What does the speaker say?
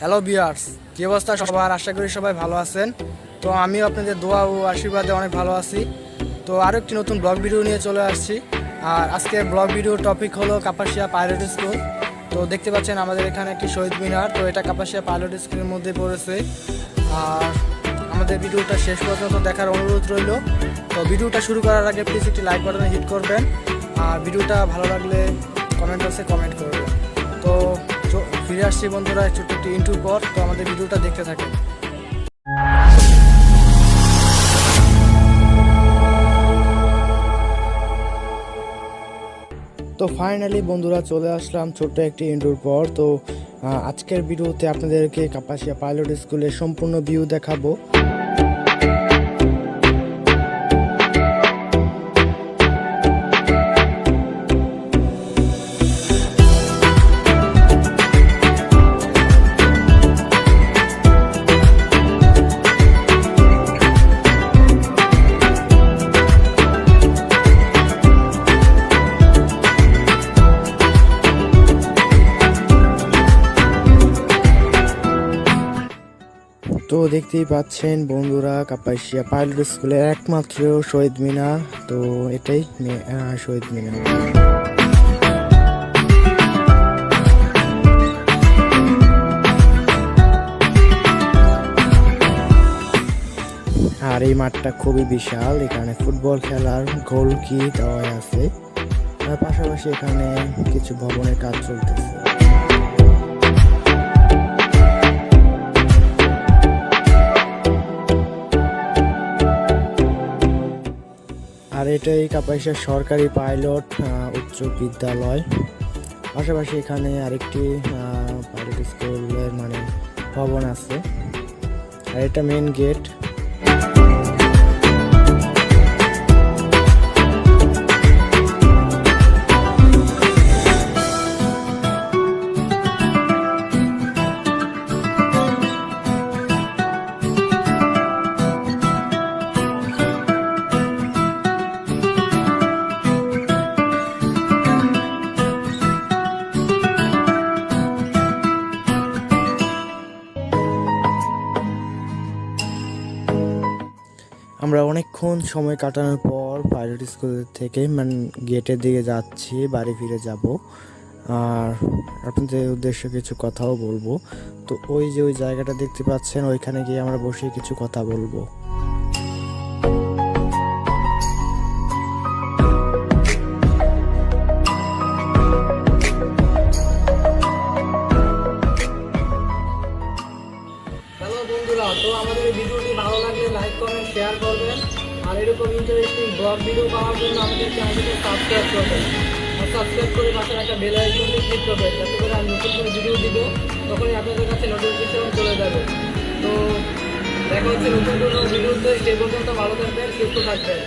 Hello বিয়ার্স কি অবস্থা সবার? আশা করি সবাই ভালো আছেন। তো আমিও আপনাদের দোয়া ও আশীর্বাদে অনেক ভালো আছি। তো আরও একটি নতুন ব্লগ ভিডিও নিয়ে চলে আসছি। আর আজকে ব্লগ ভিডিওর টপিক হলো কাপাসিয়া পাইলট স্কুল তো দেখতে পাচ্ছেন আমাদের এখানে একটি শহীদ মিনার। তো এটা কাপাসিয়া পাইলট স্কুলের মধ্যে পড়েছে। আর আমাদের ভিডিওটা শেষ পর্যন্ত দেখার অনুরোধ রইল। তো ভিডিওটা শুরু করার আগে প্লিজ একটি লাইক বাটনে হিট করবেন। আর ভিডিওটা ভালো লাগলে কমেন্ট বক্সে কমেন্ট করবেন। ফিরে আসছি বন্ধুরা ছোট্ট একটি ইন্টুর পর, তো আমাদের ভিডিওটা দেখতে থাকেন। তো ফাইনালি বন্ধুরা চলে আসলাম ছোট্ট একটি ইন্টুর পর। তো আজকের ভিডিওতে আপনাদেরকে কাপাসিয়া পাইলট স্কুলের সম্পূর্ণ ভিউ দেখাবো। তো দেখতেই পাচ্ছেন বন্ধুরা, কাপাসিয়া পাইলট স্কুলের একমাত্র শহীদ মিনার তো এটাই শহীদ মিনার আর এই মাঠটা খুবই বিশাল, এখানে ফুটবল খেলার গোল কি দেওয়া আছে। আর পাশাপাশি এখানে কিছু ভবনের কাজ চলতেছে। আর এটাই কাপাসিয়া সরকারি পাইলট উচ্চ বিদ্যালয়। পাশাপাশি এখানে আরেকটি পাইলট স্কুলের মানে ভবন আছে। আর এটা মেন গেট আমরা অনেকক্ষণ সময় কাটানোর পর প্রাইভেট স্কুল থেকে মানে গেটের দিকে যাচ্ছি, বাড়ি ফিরে যাব। আর আপনাদের উদ্দেশ্যে কিছু কথাও বলব। তো ওই যে ওই জায়গাটা দেখতে পাচ্ছেন, ওইখানে গিয়ে আমরা বসে কিছু কথা বলব। হ্যালো বন্ধুরা, তো আমাদের ভিডিওটি ভালো লাগলে লাইক কমেন্ট শেয়ার করবেন। আর এরকম ইন্টারেস্টিং ব্লগ ভিডিও পাওয়ার জন্য আমাদের চ্যানেলটিকে সাবস্ক্রাইব করবেন। আর সাবস্ক্রাইব করে পাশের একটা বেল আইকনটি ক্লিক করবেন, যাতে করে আমি নতুন করে ভিডিও দিব, তখনই আপনাদের কাছে নোটিফিকেশন চলে যাবে। তো দেখা হচ্ছে নতুন কোনো ভিডিওতে সে পর্যন্ত ভালো থাকবেন, সুস্থ থাকবেন।